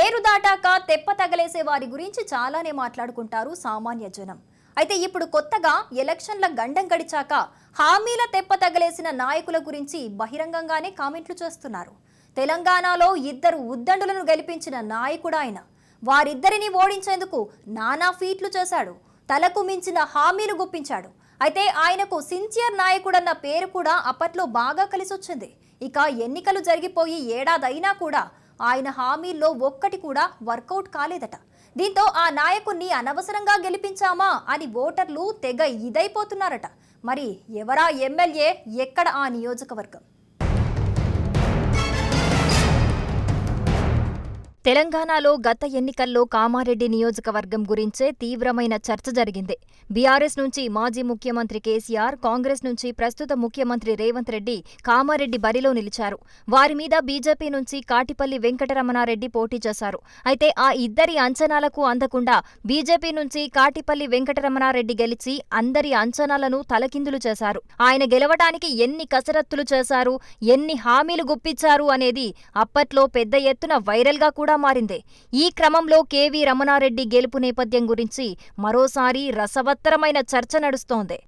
ఏరు దాటాక తెప్ప తగలేసే వారి గురించి చాలానే మాట్లాడుకుంటారు సామాన్య జనం. అయితే ఇప్పుడు కొత్తగా ఎలక్షన్ల గండం గడిచాక హామీల తెప్ప తగలేసిన నాయకుల గురించి బహిరంగంగానే కామెంట్లు చేస్తున్నారు. తెలంగాణలో ఇద్దరు ఉద్దండులను గెలిపించిన నాయకుడు ఆయన. వారిద్దరిని ఓడించేందుకు నానా ఫీట్లు చేశాడు. తలకు మించిన హామీలు గుప్పించాడు. అయితే ఆయనకు సిన్సియర్ నాయకుడన్న పేరు కూడా అప్పట్లో బాగా కలిసొచ్చింది. ఇక ఎన్నికలు జరిగిపోయి ఏడాదైనా కూడా ఆయన హామీల్లో ఒక్కటి కూడా వర్కౌట్ కాలేదట. దీంతో ఆ నాయకుణ్ణి అనవసరంగా గెలిపించామా అని ఓటర్లు తెగ ఇదైపోతున్నారట. మరి ఎవరా ఎమ్మెల్యే? ఎక్కడ ఆ నియోజకవర్గం? తెలంగాణలో గత ఎన్నికల్లో కామారెడ్డి నియోజకవర్గం గురించే తీవ్రమైన చర్చ జరిగింది. బీఆర్ఎస్ నుంచి మాజీ ముఖ్యమంత్రి కేసీఆర్ కాంగ్రెస్ నుంచి ప్రస్తుత ముఖ్యమంత్రి రేవంత్ రెడ్డి కామారెడ్డి బరిలో నిలిచారు. వారి మీద బీజేపీ నుంచి కాటిపల్లి వెంకటరమణారెడ్డి పోటీ చేశారు. అయితే ఆ ఇద్దరి అంచనాలకు అందకుండా బీజేపీ నుంచి కాటిపల్లి వెంకటరమణారెడ్డి గెలిచి అందరి అంచనాలను తలకిందులు చేశారు. ఆయన గెలవడానికి ఎన్ని కసరత్తులు చేశారు ఎన్ని హామీలు గుప్పించారు అనేది అప్పట్లో పెద్ద ఎత్తున వైరల్గా కూడా మారింది. ఈ క్రమంలో కేవీ రమణారెడ్డి గెలుపు నేపథ్యం గురించి మరోసారి రసవత్తరమైన చర్చ నడుస్తోంది.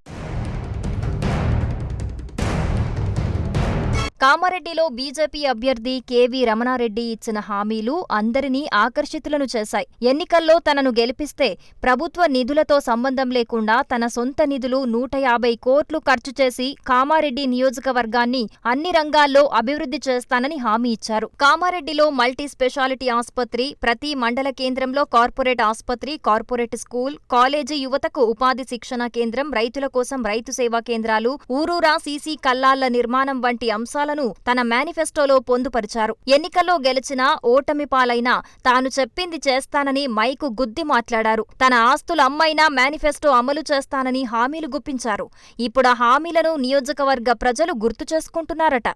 కామారెడ్డిలో బీజేపీ అభ్యర్థి కేవీ రమణారెడ్డి ఇచ్చిన హామీలు అందరినీ ఆకర్షితులను చేశాయి. ఎన్నికల్లో తనను గెలిపిస్తే ప్రభుత్వ నిధులతో సంబంధం లేకుండా తన సొంత నిధులు నూట యాభై కోట్లు ఖర్చు చేసి కామారెడ్డి నియోజకవర్గాన్ని అన్ని రంగాల్లో అభివృద్ధి చేస్తానని హామీ ఇచ్చారు. కామారెడ్డిలో మల్టీ స్పెషాలిటీ ఆసుపత్రి ప్రతి మండల కేంద్రంలో కార్పొరేట్ ఆసుపత్రి కార్పొరేట్ స్కూల్ కాలేజీ యువతకు ఉపాధి శిక్షణ కేంద్రం రైతుల కోసం రైతు సేవా కేంద్రాలు ఊరూరా సీసీ కల్లాళ్ళ నిర్మాణం వంటి అంశాల భావనను తన మేనిఫెస్టోలో పొందుపరిచారు. ఎన్నికల్లో గెలిచినా ఓటమిపాలైనా తాను చెప్పింది చేస్తానని మైకు గుద్ది మాట్లాడారు. తన ఆస్తులు అమ్మైనా మేనిఫెస్టో అమలు చేస్తానని హామీలు గుప్పించారు. ఇప్పుడు ఆ హామీలను నియోజకవర్గ ప్రజలు గుర్తు చేసుకుంటున్నారట.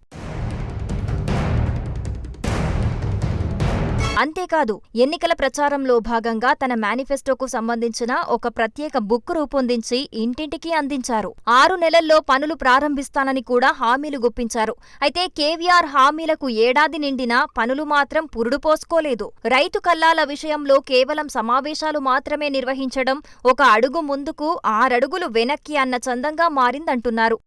అంతేకాదు ఎన్నికల ప్రచారంలో భాగంగా తన మేనిఫెస్టోకు సంబంధించిన ఒక ప్రత్యేక బుక్ రూపొందించి ఇంటింటికి అందించారు. ఆరు నెలల్లో పనులు ప్రారంభిస్తానని కూడా హామీలు గుప్పించారు. అయితే కేవీఆర్ హామీలకు ఏడాది నిండినా పనులు మాత్రం పురుడు పోసుకోలేదు. రైతు కల్లాల విషయంలో కేవలం సమావేశాలు మాత్రమే నిర్వహించడం ఒక అడుగు ముందుకు ఆరడుగులు వెనక్కి అన్న చందంగా మారిందంటున్నారు.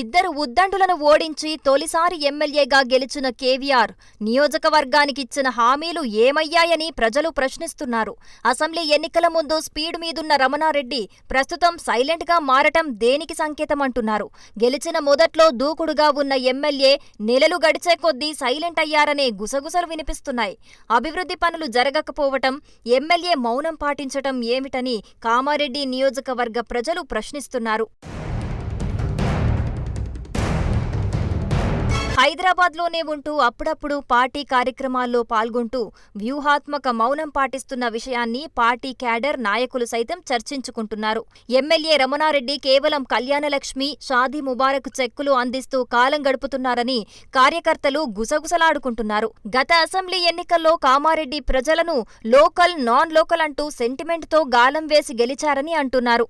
ఇద్దరు ఉద్దండులను ఓడించి తొలిసారి ఎమ్మెల్యేగా గెలిచిన కేవీఆర్ నియోజకవర్గానికిచ్చిన హామీలు ఏమయ్యాయని ప్రజలు ప్రశ్నిస్తున్నారు. అసెంబ్లీ ఎన్నికల ముందు స్పీడ్ మీదున్న రమణారెడ్డి ప్రస్తుతం సైలెంట్గా మారటం దేనికి సంకేతమంటున్నారు. గెలిచిన మొదట్లో దూకుడుగా ఉన్న ఎమ్మెల్యే నెలలు గడిచే కొద్దీ సైలెంట్ అయ్యారనే గుసగుసలు వినిపిస్తున్నాయి. అభివృద్ధి పనులు జరగకపోవటం ఎమ్మెల్యే మౌనం పాటించటం ఏమిటని కామారెడ్డి నియోజకవర్గ ప్రజలు ప్రశ్నిస్తున్నారు. హైదరాబాద్లోనే ఉంటూ అప్పుడప్పుడు పార్టీ కార్యక్రమాల్లో పాల్గొంటూ వ్యూహాత్మక మౌనం పాటిస్తున్న విషయాన్ని పార్టీ క్యాడర్ నాయకులు సైతం చర్చించుకుంటున్నారు. ఎమ్మెల్యే రమణారెడ్డి కేవలం కళ్యాణలక్ష్మి షాదీ ముబారక్ చెక్కులు అందిస్తూ కాలం గడుపుతున్నారని కార్యకర్తలు గుసగుసలాడుకుంటున్నారు. గత అసెంబ్లీ ఎన్నికల్లో కామారెడ్డి ప్రజలను లోకల్ నాన్ లోకల్ అంటూ సెంటిమెంట్తో గాలం వేసి గెలిచారని అంటున్నారు.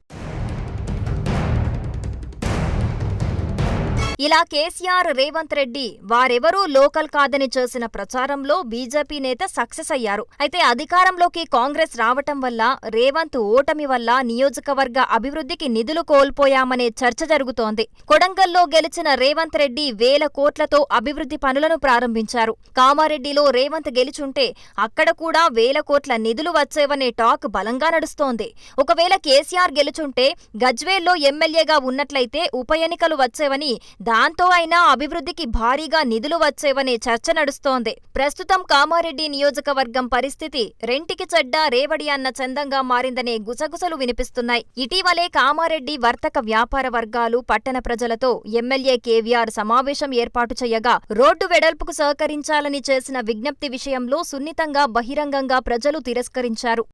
ఇలా కేసీఆర్ రేవంత్ రెడ్డి వారెవరూ లోకల్ కాదని చేసిన ప్రచారంలో బీజేపీ నేత సక్సెస్ అయ్యారు. అయితే అధికారంలోకి కాంగ్రెస్ రావటం వల్ల రేవంత్ ఓటమి వల్ల నియోజకవర్గ అభివృద్ధికి నిధులు కోల్పోయామనే చర్చ జరుగుతోంది. కొడంగల్లో గెలిచిన రేవంత్ రెడ్డి వేల కోట్లతో అభివృద్ధి పనులను ప్రారంభించారు. కామారెడ్డిలో రేవంత్ గెలుచుంటే అక్కడ కూడా వేల కోట్ల నిధులు వచ్చేవనే టాక్ బలంగా నడుస్తోంది. ఒకవేళ కేసీఆర్ గెలుచుంటే గజ్వేల్లో ఎమ్మెల్యేగా ఉన్నట్లయితే ఉప ఎన్నికలు వచ్చేవని దాంతో అయినా అభివృద్ధికి భారీగా నిధులు వచ్చేవనే చర్చ నడుస్తోంది. ప్రస్తుతం కామారెడ్డి నియోజకవర్గం పరిస్థితి రెంటికి చెడ్డ రేవడి అన్న చందంగా మారిందనే గుసగుసలు వినిపిస్తున్నాయి. ఇటీవలే కామారెడ్డి వర్తక వ్యాపార వర్గాలు పట్టణ ప్రజలతో ఎమ్మెల్యే కేవీఆర్ సమావేశం ఏర్పాటు చేయగా రోడ్డు వెడల్పుకు సహకరించాలని చేసిన విజ్ఞప్తి విషయంలో సున్నితంగా బహిరంగంగా ప్రజలు తిరస్కరించారు.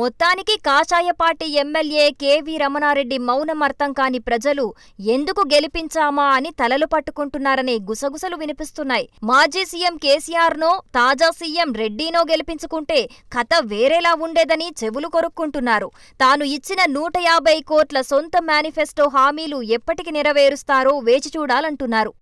మొత్తానికి కాషాయ పార్టీ ఎమ్మెల్యే కేవీ రమణారెడ్డి మౌనం అర్థం కాని ప్రజలు ఎందుకు గెలిపించామా అని తలలు పట్టుకుంటున్నారనే గుసగుసలు వినిపిస్తున్నాయి. మాజీ సీఎం కేసీఆర్నో తాజా సీఎం రెడ్డినో గెలిపించుకుంటే కథ వేరేలా ఉండేదని చెవులు కొరుక్కుంటున్నారు. తాను ఇచ్చిన నూట యాభై కోట్ల సొంత మేనిఫెస్టో హామీలు ఎప్పటికి నెరవేరుస్తారో వేచి చూడాలంటున్నారు.